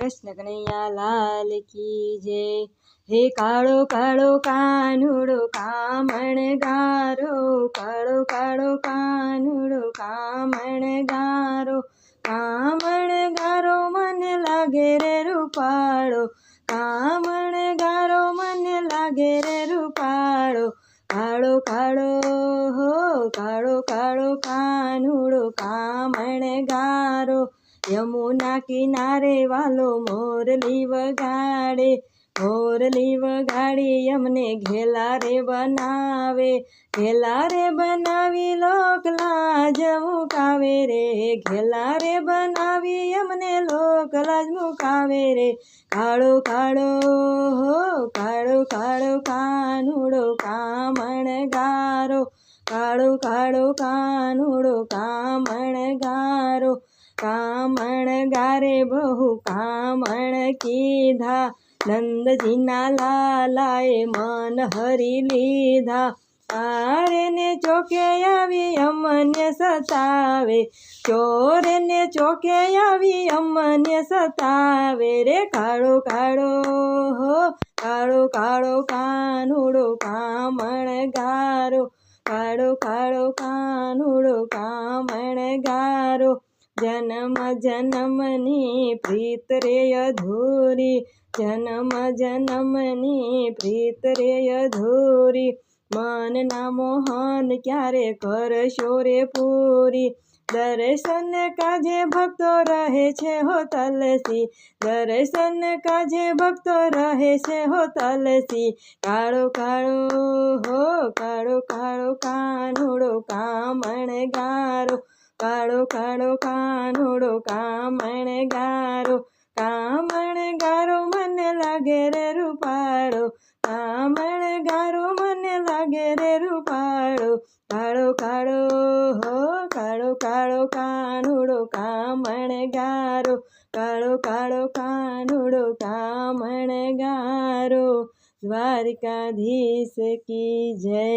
કૃષ્ણ કનૈયા લાલ કી જય. હે કાળો કાળો કાનુડો, કામણ ગારો. કાળો કાળો કાનુડો, કામણ ગારો. કામણ ગારો મને લાગે રે રૂપાળો. કામણ ગારો મને લાગે રે રૂપાળો. કાળો કાળો હો, કાળો કાળો કાનુડો, કામણ ગારો. યમુના કિનારે વાલો મોરલી વગાડે મોરલી વગાડી અમને ઘેલા રે બનાવે ઘેલા રે બનાવી લોક લાજ મુકાવે રે ઘેલા રે બનાવી અમને લોક લાજ મુકાવે રે કાળો કાળો હો કાળો કાળો કાનુડો કામણ ગારો કાળો કાળો કાનુડો કામણ ગારો કામણ ગારે બહુ કામણ કીધા. નંદજીના લાલાએ મન હરી લીધા. આરેને ચોકે આવી અમને સતાવે. ચોરેને ચોકે આવી અમને સતાવે. રે કાળો કાળો હો, કાળો કાળો કાનુડો કામણ ગારો. કાળો કાળો કાનુડો કામણ ગારો. જન્મ જન્મની પ્રીત રે અધૂરી. જન્મ જન્મની પ્રીત રે અધૂરી. મનના મોહન ક્યારે કરશો રે પૂરી? દર્શન કાજે ભક્તો રહે છે હો તલસી. દર્શન કાજે ભક્તો રહે છે હો તલસી. કાળો કાળો હો, કાળો કાળો કાનુડો, કામણ ગારો. કાળો કાળો કાનુડો, કામણ ગારો કામણ ગારો મને લાગે રે રૂપાળો, કામણ ગારો મને લાગે રે રૂપાળો, કાળો કાળો, હો, કાળો કાળો કાનુડો, કામણ ગારો, કાળો કાળો કાનુડો, કામણ ગારો, દ્વારકાધીશ કી જય.